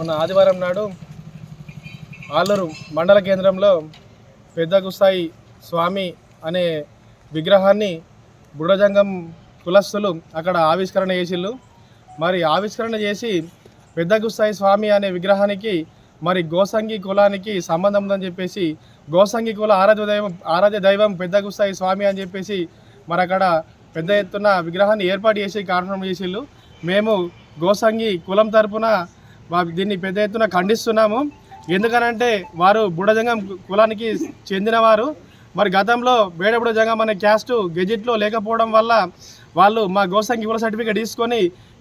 మొన్న ఆదివారం నాడు ఆలూరు మండల కేంద్రంలో పెద్ద గుసాయి స్వామి అనే విగ్రహాన్ని బుడజంగం కులస్తులు అక్కడ ఆవిష్కరణ చేసిళ్ళు. మరి ఆవిష్కరణ చేసి పెద్దగుస్తాయి స్వామి అనే విగ్రహానికి మరి గోసంగి కులానికి సంబంధం ఉందని చెప్పేసి గోసంగి కుల ఆరాధ్య దైవం ఆరాధ్య దైవం పెద్దగుస్తాయి స్వామి అని చెప్పేసి మరి అక్కడ పెద్ద ఎత్తున విగ్రహాన్ని ఏర్పాటు చేసి కార్యక్రమం చేసిళ్ళు. మేము గోసంగి కులం తరపున దీన్ని పెద్ద ఎత్తున ఖండిస్తున్నాము. ఎందుకనంటే వారు బుడజంగం కులానికి చెందినవారు. మరి గతంలో బేడబుడ జంగం అనే క్యాస్ట్ గెజిట్లో లేకపోవడం వల్ల వాళ్ళు మా గోసంగి కుల సర్టిఫికేట్ తీసుకొని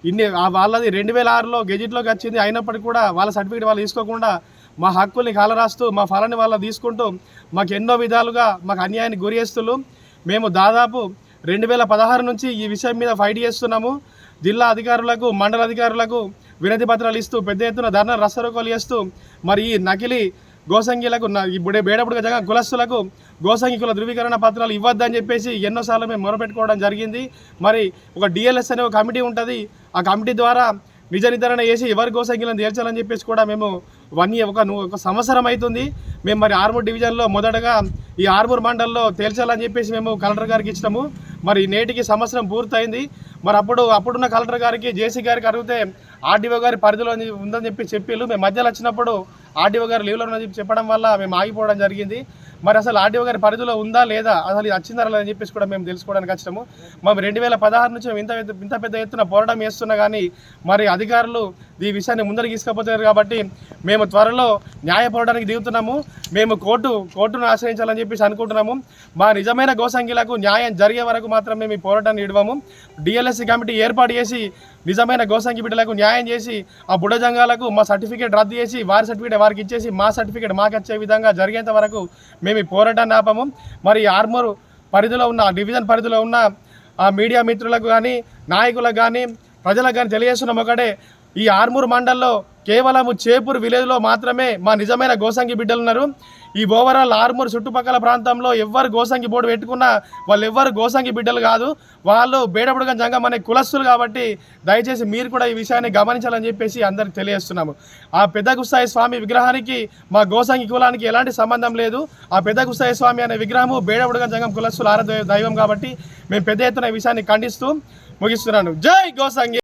ఇన్ని వాళ్ళది రెండు వేల ఆరులో గెజిట్లోకి వచ్చింది. అయినప్పటికీ కూడా వాళ్ళ సర్టిఫికేట్ వాళ్ళు తీసుకోకుండా మా హక్కుల్ని కాలరాస్తూ మా ఫలాన్ని వాళ్ళ తీసుకుంటూ మాకు ఎన్నో విధాలుగా మాకు అన్యాయాన్ని గురి చేస్తున్నారు మేము దాదాపు రెండు వేల పదహారు నుంచి ఈ విషయం మీద ఫైట్ చేస్తున్నాము. జిల్లా అధికారులకు మండల అధికారులకు వినతి పత్రాలు ఇస్తూ పెద్ద ఎత్తున ధర్నా రస్తరోకోలు చేస్తూ మరి ఈ నకిలీ గోసంగిలకు ఇప్పుడే బేడపుడుగా జగన్ బేడబుడిగా జగ కులస్తులకు గోసంగి కుల ధృవీకరణ పత్రాలు ఇవ్వద్దని చెప్పేసి ఎన్నోసార్లు మేము మొరపెట్టుకోవడం జరిగింది. మరి ఒక డిఎల్ఎస్ అనే ఒక కమిటీ ఉంటుంది. ఆ కమిటీ ద్వారా నిజ నిర్ధారణ చేసి ఎవరి గోసంగిలను తేల్చాలని చెప్పేసి కూడా మేము వన్ ఇయర్ ఒక ఒక సంవత్సరం అవుతుంది. మేము మరి ఆర్మూర్ డివిజన్లో మొదటగా ఈ ఆర్మూర్ మండల్లో తేల్చాలని చెప్పేసి మేము కలెక్టర్ గారికి ఇచ్చినాము. మరి నేటికి సంవత్సరం పూర్తయింది. మరి అప్పుడు అప్పుడున్న కలెక్టర్ గారికి జేసీ గారికి అడిగితే ఆర్డీఓ గారి పరిధిలో ఉందని చెప్పి చెప్పిళ్ళు. మేము మధ్యలో వచ్చినప్పుడు ఆర్డీఓ గారు లీవ్లో ఉన్నది చెప్పి చెప్పడం వల్ల మేము ఆగిపోవడం జరిగింది. మరి అసలు ఆర్డీఓ గారి పరిధిలో ఉందా లేదా? అసలు ఇది వచ్చిందా అని చెప్పేసి కూడా మేము తెలుసుకోవడానికి వచ్చినాము. మేము రెండు వేల పదహారు నుంచి ఇంత ఇంత పెద్ద ఎత్తున పోరాటం చేస్తున్నా కానీ మరి అధికారులు ఈ విషయాన్ని ముందరికి తీసుకుపోతారు కాబట్టి మేము త్వరలో న్యాయ పోరాటానికి దిగుతున్నాము. మేము కోర్టు కోర్టును ఆశ్రయించాలని చెప్పేసి అనుకుంటున్నాము. మా నిజమైన గోసంగిలకు న్యాయం జరిగే వరకు మాత్రం మేము ఈ పోరాటాన్ని ఇడవము. డిఎల్ఎస్సి కమిటీ ఏర్పాటు చేసి నిజమైన గోసంగి బిడ్డలకు న్యాయం చేసి ఆ బుడజంగాలకు మా సర్టిఫికేట్ రద్దు చేసి వారి సర్టిఫికేట్ వారికి ఇచ్చేసి మా సర్టిఫికేట్ మాకు వచ్చే విధంగా జరిగేంత వరకు మేము ఈ పోరాటాన్ని ఆపము మరి ఆర్మూర్ పరిధిలో ఉన్న డివిజన్ పరిధిలో ఉన్న ఆ మీడియా మిత్రులకు కానీ నాయకులకు కానీ ప్రజలకు కానీ తెలియజేస్తున్నాం. ఒకటే ఈ ఆర్మూర్ మండల్లో కేవలము చేపూర్ విలేజ్లో మాత్రమే మా నిజమైన గోసంగి బిడ్డలు ఉన్నారు. ఈ ఓవరాల్ ఆర్మూర్ చుట్టుపక్కల ప్రాంతంలో ఎవ్వరు గోసంగి బోర్డు పెట్టుకున్నా వాళ్ళు ఎవ్వరు గోసంగి బిడ్డలు కాదు. వాళ్ళు బేడబుడగం జంగం అనే కులస్తులు కాబట్టి దయచేసి మీరు కూడా ఈ విషయాన్ని గమనించాలని చెప్పేసి అందరికి తెలియజేస్తున్నాము. ఆ పెద్దగుస్తాయి స్వామి విగ్రహానికి మా గోసంగి కులానికి ఎలాంటి సంబంధం లేదు. ఆ పెద్దగుస్తాయి స్వామి అనే విగ్రహము బేడబుడగం జంగం కులస్తులు ఆరాధ దైవం కాబట్టి మేము పెద్ద ఎత్తున ఈ విషయాన్ని ఖండిస్తూ ముగిస్తున్నాను. జై గోసంగి!